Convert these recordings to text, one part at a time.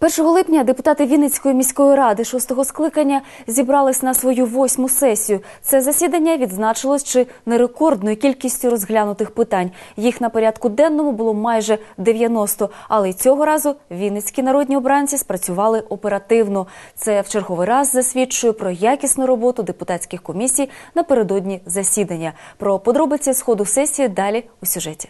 1 липня депутати Вінницької міської ради шостого скликання зібрались на свою восьму сесію. Це засідання відзначилось чи не рекордною кількістю розглянутих питань. Їх на порядку денному було майже 90, але й цього разу вінницькі народні обранці спрацювали оперативно. Це в черговий раз засвідчує про якісну роботу депутатських комісій напередодні засідання. Про подробиці сходу сесії далі у сюжеті.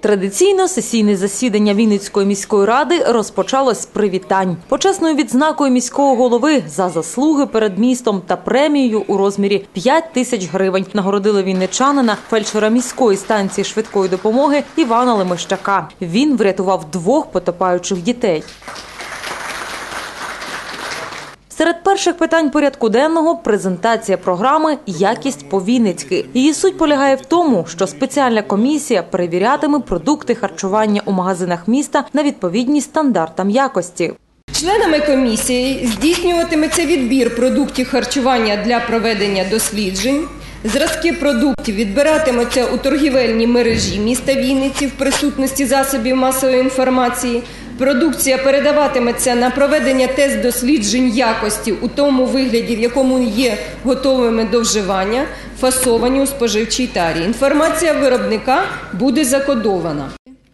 Традиційно сесійне засідання Вінницької міської ради розпочалось з привітань. Почесною відзнакою міського голови за заслуги перед містом та премією у розмірі 5 тисяч гривень нагородили вінничанина, фельдшера міської станції швидкої допомоги Івана Лемещака. Він врятував двох потопаючих дітей. Серед перших питань порядку денного презентація програми Якість по-вінницьки. Її суть полягає в тому, що спеціальна комісія перевірятиме продукти харчування у магазинах міста на відповідність стандартам якості. Членами комісії здійснюватиметься відбір продуктів харчування для проведення досліджень. Зразки продуктів відбиратимуться у торгівельній мережі міста Вінниці в присутності засобів масової інформації. Продукція передаватиметься на проведення тест-досліджень якості у тому вигляді, в якому є готовими до вживання, фасовані у споживчій тарі. Інформація виробника буде закодована.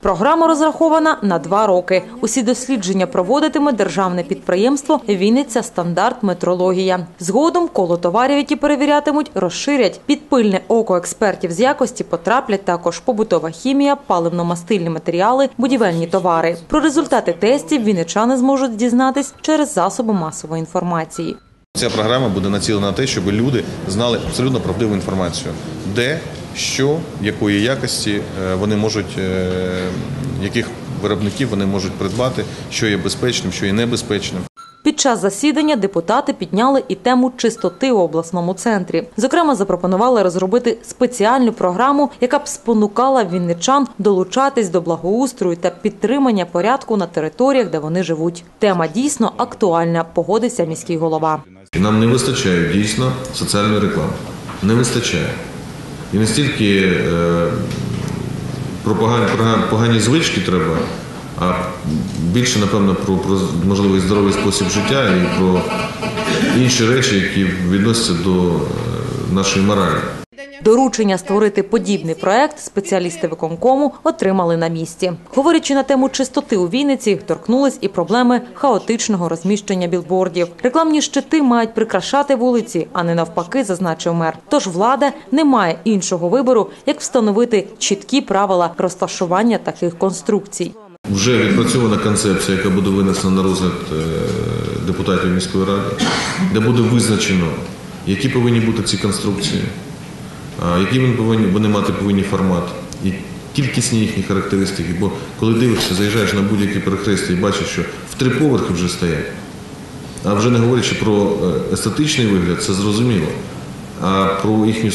Програма розрахована на два роки. Усі дослідження проводитиме державне підприємство Вінниця стандарт метрологія. Згодом коло товарів, які перевірятимуть, розширять. Під пильне око експертів з якості потраплять також побутова хімія, паливно-мастильні матеріали, будівельні товари. Про результати тестів вінничани зможуть дізнатись через засоби масової інформації. Ця програма буде націлена на те, щоб люди знали абсолютно правдиву інформацію, де, що, якої якості е, вони можуть, е, яких виробників вони можуть придбати, що є безпечним, що є небезпечним. Під час засідання депутати підняли і тему чистоти у обласному центрі. Зокрема, запропонували розробити спеціальну програму, яка б спонукала вінничан долучатись до благоустрою та підтримання порядку на територіях, де вони живуть. Тема дійсно актуальна, погодився міський голова. Нам не вистачає дійсно соціальної реклами. Не вистачає. І настільки е, про погані, звички треба, а більше, напевно, про, про можливий здоровий спосіб життя і про інші речі, які відносяться до е, нашої моралі. Доручення створити подібний проект спеціалісти виконкому отримали на місці. Говорячи на тему чистоти у Вінниці, торкнулись і проблеми хаотичного розміщення білбордів. Рекламні щити мають прикрашати вулиці, а не навпаки, зазначив мер. Тож влада не має іншого вибору, як встановити чіткі правила розташування таких конструкцій. Вже відпрацьована концепція, яка буде винесена на розгляд е, депутатів міської ради, де буде визначено, які повинні бути ці конструкції, які вони мати повинні формат і кількісні їхні характеристики. Бо коли дивишся, заїжджаєш на будь-які перехрестя і бачиш, що в три поверхи вже стоять. А вже не говорячи про е, естетичний вигляд, це зрозуміло. А про їхню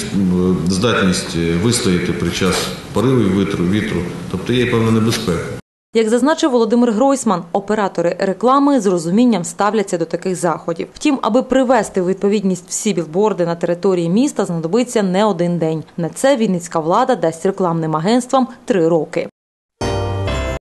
здатність вистояти під час поривів вітру, вітру, тобто є певна небезпека. Як зазначив Володимир Гройсман, оператори реклами з розумінням ставляться до таких заходів. Втім, аби привести у відповідність всі білборди на території міста, знадобиться не один день. На це Вінницька влада дасть рекламним агентствам три роки.